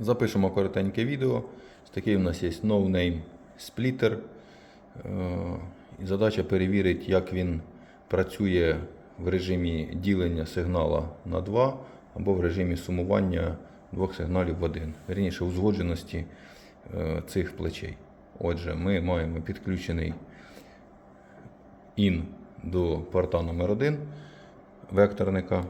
Запишемо коротеньке відео. Такий у нас є no name splitter. Е, І задача перевірити, як він працює в режимі ділення сигнала на 2 або в режимі сумування двох сигналів в один. Вірніше, узгодженості е, цих плечей. Отже, ми маємо підключений IN до порта номер 1 векторника.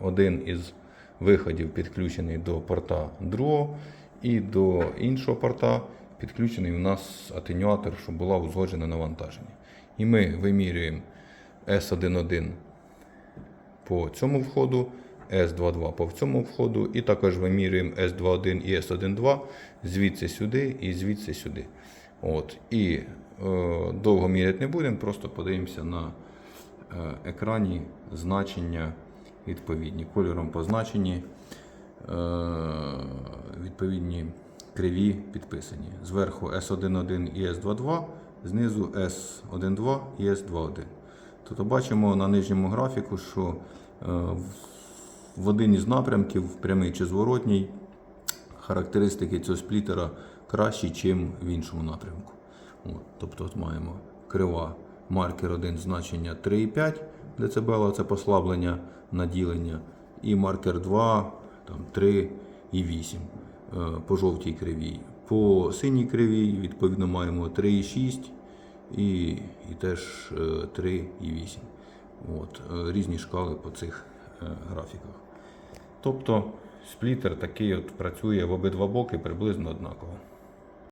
Один із виходів підключений до порта другого, і до іншого порта підключений у нас атенюатор, щоб була узгоджена навантаження. І ми вимірюємо S11 по цьому входу, S22 по цьому входу, і також вимірюємо S21 і S12 звідси сюди і звідси сюди. От. І е, довго міряти не будемо, просто подивимося на е, екрані значення відповідні. Кольором позначені е, відповідні криві підписані. Зверху S11 і S22, знизу S12 і S21. Тобто бачимо на нижньому графіку, що е, в- один із напрямків, прямий чи зворотній, характеристики цього сплітера кращі, ніж в іншому напрямку. От, тобто от маємо крива маркер 1 значення 3,5 дБ, це послаблення наділення, і маркер 2 там, 3,8 е, по жовтій кривій. По синій кривій, відповідно, маємо 3,6 і, і теж е, 3,8. От, е, різні шкали по цих е, графіках. Тобто сплітер такий от працює в обидва боки приблизно однаково.